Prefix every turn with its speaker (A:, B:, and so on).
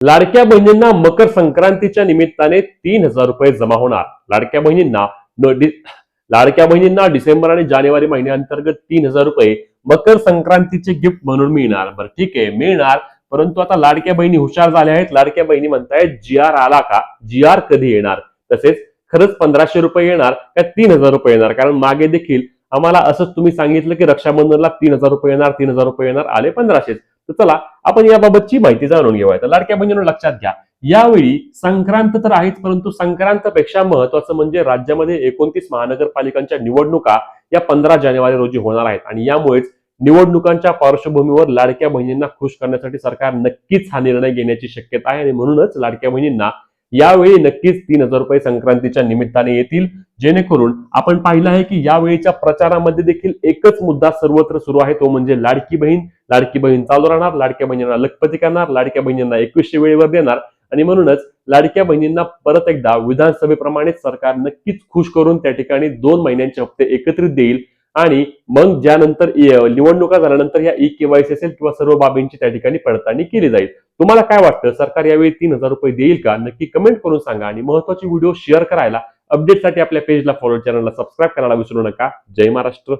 A: लाडक्या बहिणींना मकर संक्रांतीच्या निमित्ताने तीन हजार रुपये जमा होणार. लाडक्या बहिणींना लाडक्या बहिणींना डिसेंबर आणि जानेवारी महिन्याअंतर्गत तीन हजार रुपये मकर संक्रांतीचे गिफ्ट म्हणून मिळणार. बरं ठीक आहे मिळणार. परंतु आता लाडक्या बहिणी हुशार झाल्या आहेत. लाडक्या बहिणी म्हणतायत जी आर आला का? जी आर कधी येणार? तसेच खरंच पंधराशे रुपये येणार का तीन हजार रुपये येणार? कारण मागे देखील आम्हाला असंच तुम्ही सांगितलं की रक्षाबंधनला तीन हजार रुपये येणार तीन हजार रुपये येणार आले पंधराशेच. तर चला आपण याबाबतची माहिती जाणून घेऊया. तर लाडक्या बहिणींना लक्षात घ्या. यावेळी संक्रांत तर आहेच परंतु संक्रांतपेक्षा महत्वाचं म्हणजे राज्यामध्ये एकोणतीस महानगरपालिकांच्या निवडणुका या पंधरा जानेवारी रोजी होणार आहेत. आणि यामुळेच निवडणुकांच्या पार्श्वभूमीवर लाडक्या बहिणींना खुश करण्यासाठी सरकार नक्कीच हा निर्णय घेण्याची शक्यता आहे. आणि म्हणूनच लाडक्या बहिणींना यावेळी नक्कीच तीन हजार रुपये संक्रांतीच्या निमित्ताने येतील. जेणेकरून आपण पाहिलं आहे की यावेळीच्या प्रचारामध्ये देखील एकच मुद्दा सर्वत्र सुरू आहे तो म्हणजे लाडकी बहीण. लाडकी बहीण चालू राहणार लाडक्या बहिणींना लखपती करणार लाडक्या बहिणींना एकवीसशे वेळेवर देणार. आणि म्हणूनच लाडक्या बहिणींना परत एकदा विधानसभेप्रमाणे सरकार नक्कीच खुश करून त्या ठिकाणी दोन महिन्यांचे हप्ते एकत्रित देईल. आणि मग ज्यानंतर निवडणुका झाल्यानंतर या ई केवायसी असेल किंवा सर्व बाबींची त्या ठिकाणी पडताळणी केली जाईल. तुम्हाला काय वाटतं? सरकार यावेळी तीन हजार रुपये देईल का? नक्की कमेंट करून सांगा आणि महत्वाची व्हिडिओ शेअर करायला अपडेटसाठी आपल्या पेजला फॉलो चॅनलला सबस्क्राईब करायला विसरू नका. जय महाराष्ट्र.